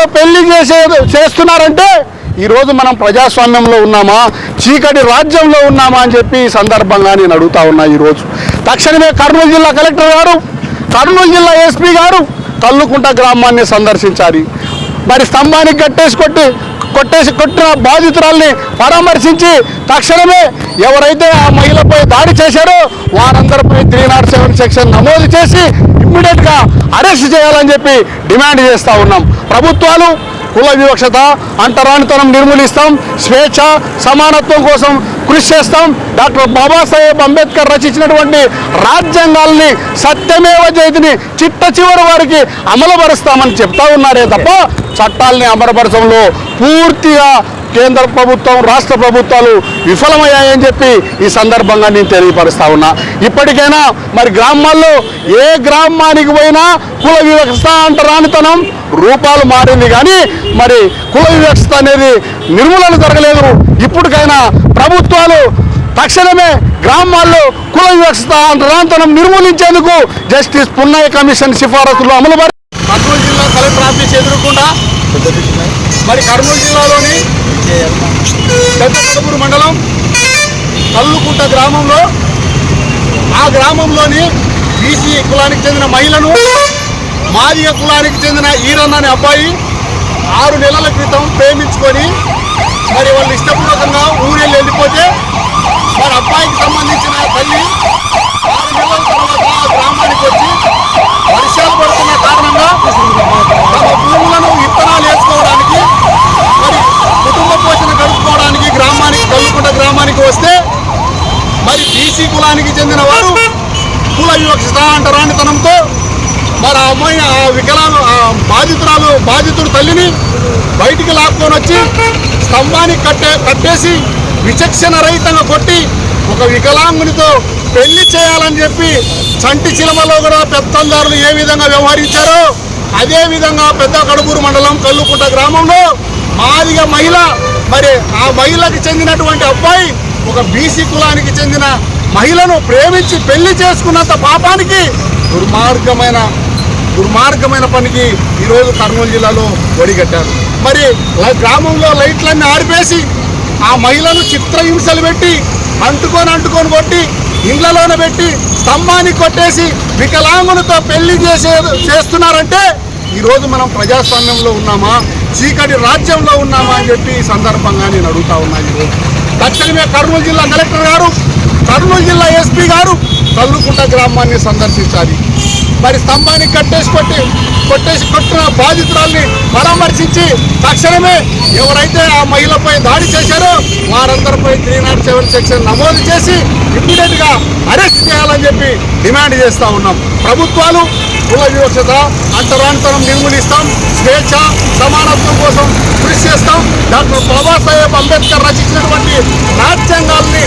మహిళలతో పెళ్ళి చేసే చేస్తున్నారంటే ఈరోజు మనం ప్రజాస్వామ్యంలో ఉన్నామా? చీకటి రాజ్యంలో ఉన్నామా అని చెప్పి ఈ సందర్భంగా నేను అడుగుతా ఉన్నా ఈరోజు తక్షణమే కర్నూలు జిల్లా కలెక్టర్ గారు కర్నూలు జిల్లా ఎస్పీ గారు కల్లుకుంట గ్రామాన్ని సందర్శించాలి మరి స్తంభానికి కట్టేసి కొట్టి కొట్టేసి కొట్టిన బాధితురాల్ని పరామర్శించి తక్షణమే ఎవరైతే ఆ మహిళపై దాడి చేశారో వారందరిపై త్రీ నాట్ సెవెన్ సెక్షన్ నమోదు చేసి ఇమ్మీడియట్గా అరెస్ట్ చేయాలని చెప్పి డిమాండ్ చేస్తూ ఉన్నాం. ప్రభుత్వాలు కుల వివక్షత అంటరానితనం నిర్మూలిస్తాం స్వేచ్ఛ సమానత్వం కోసం కృషి చేస్తాం. డాక్టర్ బాబాసాహెబ్ అంబేద్కర్ రచించినటువంటి రాజ్యాంగాల్ని సత్యమేవ జయతిని చిట్ట చివరి వారికి అమలుపరుస్తామని చెప్తా ఉన్నారే తప్ప చట్టాల్ని అమలుపరచడంలో పూర్తిగా కేంద్ర ప్రభుత్వం రాష్ట్ర ప్రభుత్వాలు విఫలమయ్యాయని చెప్పి ఈ సందర్భంగా నేను తెలియపరుస్తా ఉన్నా. ఇప్పటికైనా మరి గ్రామాల్లో ఏ గ్రామానికి పోయినా కుల వివక్ష అంటరానితనం రూపాలు మారింది కానీ మరి కుల వివక్షత అనేది నిర్మూలన జరగలేదు. ఇప్పటికైనా ప్రభుత్వాలు తక్షణమే గ్రామాల్లో కుల వివక్షత అంటరానితనం నిర్మూలించేందుకు జస్టిస్ పున్నయ్య కమిషన్ సిఫారసులు అమలు కర్నూలు జిల్లా కలెక్టర్ ఆఫీస్ ఎదురుకుండా మరి కర్నూలు జిల్లాలోని పెద్దపూరు మండలం కల్లుకుంట గ్రామంలో ఆ గ్రామంలోని బీసీ కులానికి చెందిన మహిళను మాదిగ కులానికి చెందిన ఈరన్న అనే అబ్బాయి ఆరు నెలల క్రితం ప్రేమించుకొని మరి వాళ్ళు ఇష్టపూర్వకంగా ఊరెళ్ళి వెళ్ళిపోతే మరి అబ్బాయికి సంబంధించిన తల్లి ఆరు నెలల తర్వాత ఆ గ్రామానికి వచ్చి వర్షాలు పడుతున్న కారణంగా తమ భూములను విత్తనాలు వేసుకోవడానికి మరి కుటుంబ పోషణ గడుపుకోవడానికి గ్రామానికి కల్లుకుంట గ్రామానికి వస్తే మరి బీసీ కులానికి చెందిన వారు కుల వివక్షత అంటరానితనంతో మరి ఆ అమ్మాయి ఆ వికలాంగ ఆ బాధితురాలు బాధితుడు తల్లిని బయటికి లాక్కొని వచ్చి స్తంభానికి కట్టే కట్టేసి విచక్షణ రహితంగా కొట్టి ఒక వికలాంగునితో పెళ్ళి చేయాలని చెప్పి చంటి చిలమలో కూడా పెత్తందారులు ఏ విధంగా వ్యవహరించారో అదేవిధంగా పెద్ద కడుపూరు మండలం కల్లుకుంట గ్రామంలో మాదిగ మహిళ మరి ఆ మహిళకి చెందినటువంటి అబ్బాయి ఒక బీసీ కులానికి చెందిన మహిళను ప్రేమించి పెళ్ళి చేసుకున్నంత పాపానికి దుర్మార్గమైన దుర్మార్గమైన పనికి ఈరోజు కర్నూలు జిల్లాలో ఒడిగట్టారు. మరి గ్రామంలో లైట్లన్నీ ఆరిపేసి ఆ మహిళను చిత్రహింసలు పెట్టి అంటుకొని అంటుకొని కొట్టి ఇండ్లలోన పెట్టి స్తంభాన్ని కొట్టేసి వికలాంగులతో పెళ్ళి చేసే చేస్తున్నారంటే ఈరోజు మనం ప్రజాస్వామ్యంలో ఉన్నామా? చీకటి రాజ్యంలో ఉన్నామా అని చెప్పి ఈ సందర్భంగా నేను అడుగుతా ఉన్నాను ఈరోజు. తక్షణమే కర్నూలు జిల్లా కలెక్టర్ గారు కర్నూలు జిల్లా ఎస్పీ గారు కల్లుకుంట గ్రామాన్ని సందర్శించాలి. మరి స్తంభానికి కట్టేసి కొట్టి కొట్టేసి కొట్టిన బాధితురాల్ని పరామర్శించి తక్షణమే ఎవరైతే ఆ మహిళపై దాడి చేశారో వారందరిపై త్రీ నాట్ సెవెన్ సెక్షన్ నమోదు చేసి ఇమ్మీడియట్గా అరెస్ట్ చేయాలని చెప్పి డిమాండ్ చేస్తా ఉన్నాం. ప్రభుత్వాలు కుల వివక్షత అంతరాంతరం నిర్మూలిస్తాం. స్వేచ్ఛ సమానత్వం కోసం కృషి చేస్తాం. డాక్టర్ బాబాసాహెబ్ అంబేద్కర్ రచించినటువంటి రాజ్యాంగాల్ని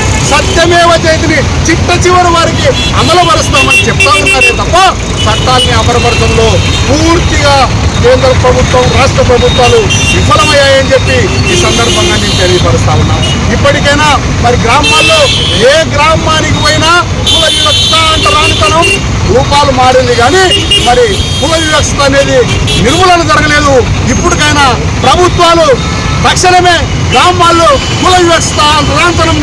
సత్యమేవ చిట్ట చివరి వారికి అమలుపరుస్తామని చెప్తా ఉన్నారే తప్ప చట్టాల్ని అమలుపరచడంలో పూర్తిగా కేంద్ర ప్రభుత్వం రాష్ట్ర ప్రభుత్వాలు విఫలమయ్యాయని చెప్పి ఈ సందర్భంగా నేను తెలియపరుస్తా ఉన్నాను ఇప్పటికైనా మరి గ్రామాల్లో ఏ గ్రామానికి పోయినా కుల వివక్షత అంటరానితనం రూపాలు మారింది కానీ మరి కుల వివక్షత అనేది నిర్మూలన జరగలేదు. ఇప్పటికైనా ప్రభుత్వాలు తక్షణమే గ్రామాల్లో కుల వివక్షత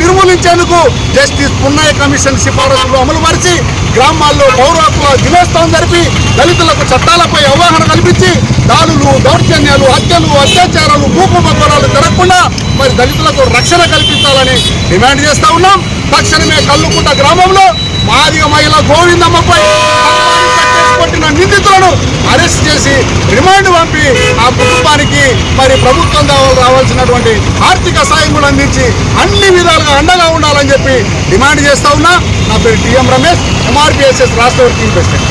నిర్మూలించేందుకు జస్టిస్ పున్నయ్య కమిషన్ సిఫారసులు అమలు పరిచి గ్రామాల్లో పౌర హక్కుల దినోత్సవం జరిపి దళితులకు చట్టాలపై అవగాహన కల్పించి దాడులు దౌర్జన్యాలు హత్యలు అత్యాచారాలు భూకుంభకోణాలు జరగకుండా మరి దళితులకు రక్షణ కల్పించాలని డిమాండ్ చేస్తా ఉన్నాం. తక్షణమే కల్లుకుంట గ్రామంలో మాదిగ మహిళ గోవిందమ్మపై కత్తాన్ని కట్టేసి కొట్టిన నిందితులను అరెస్ట్ చేసి రిమాండ్ పంపి ఆ కుటుంబానికి మరి ప్రభుత్వం రావాల్సినటువంటి ఆర్థిక సాయం కూడా అందించి అన్ని విధాలుగా అండగా ఉండాలని చెప్పి డిమాండ్ చేస్తా ఉన్నా. నా పేరు టిఎం రమేష్ ఎంఆర్పిఎస్ఎస్ రాష్ట్ర వర్కింగ్ ప్రెసిడెంట్.